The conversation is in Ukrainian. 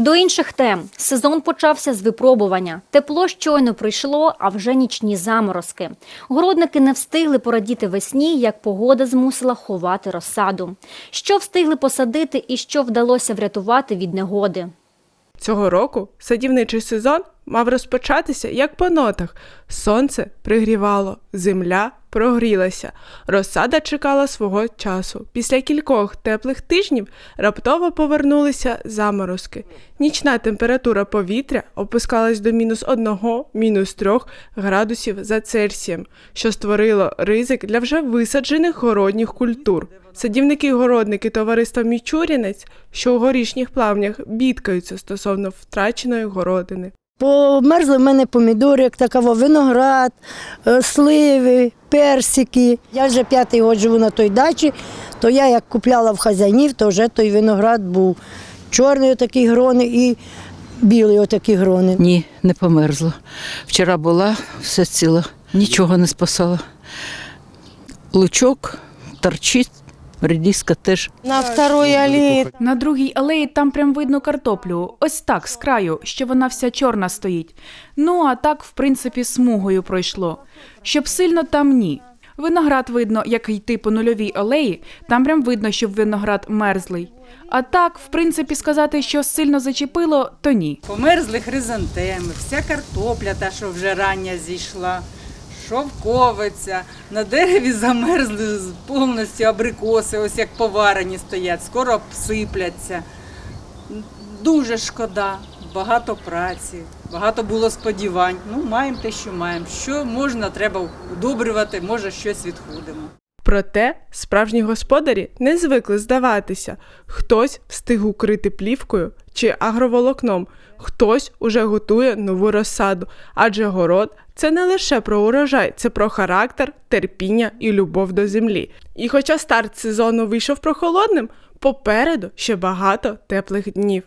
До інших тем сезон почався з випробування. Тепло щойно прийшло, а вже нічні заморозки. Городники не встигли порадіти весні, як погода змусила ховати розсаду. Що встигли посадити і що вдалося врятувати від негоди. Цього року садівничий сезон мав розпочатися як по нотах. Сонце пригрівало, земля прогрілася, розсада чекала свого часу. Після кількох теплих тижнів раптово повернулися заморозки. Нічна температура повітря опускалась до мінус одного, мінус трьох градусів за Цельсієм, що створило ризик для вже висаджених городніх культур. Садівники городники товариства Мічурінець, що у горішніх плавнях бідкаються стосовно втраченої городини. Померзли в мене помідори, як такого, виноград, е, сливи, персики. Я вже п'ятий год живу на той дачі, то я як купляла в хазяїнів, то вже той виноград був. Чорний отакий грони і білий отакі грони. Ні, не померзло. Вчора була все ціло, нічого не спасало. Лучок торчить, редиска теж. На второй алеї На другій алеї там прям видно картоплю. Ось так, з краю, що вона вся чорна стоїть. Ну, а так, в принципі, смугою пройшло. Щоб сильно там ні. Виноград видно, як йти по нульовій алеї, там прям видно, що виноград мерзлий. А так, в принципі, сказати, що сильно зачепило, то ні. Померзли хризантеми, вся картопля, та, що вже рання зійшла, шовковиця. На дереві замерзли повністю абрикоси, ось як поварені стоять, скоро обсипляться. Дуже шкода, багато праці, багато було сподівань. Ну, маємо те, що маємо. Що можна, треба удобрювати, може щось відходимо. Проте справжні господарі не звикли здаватися. Хтось встиг укрити плівкою чи агроволокном, хтось уже готує нову розсаду, адже город це не лише про урожай, це про характер, терпіння і любов до землі. І хоча старт сезону вийшов прохолодним, попереду ще багато теплих днів.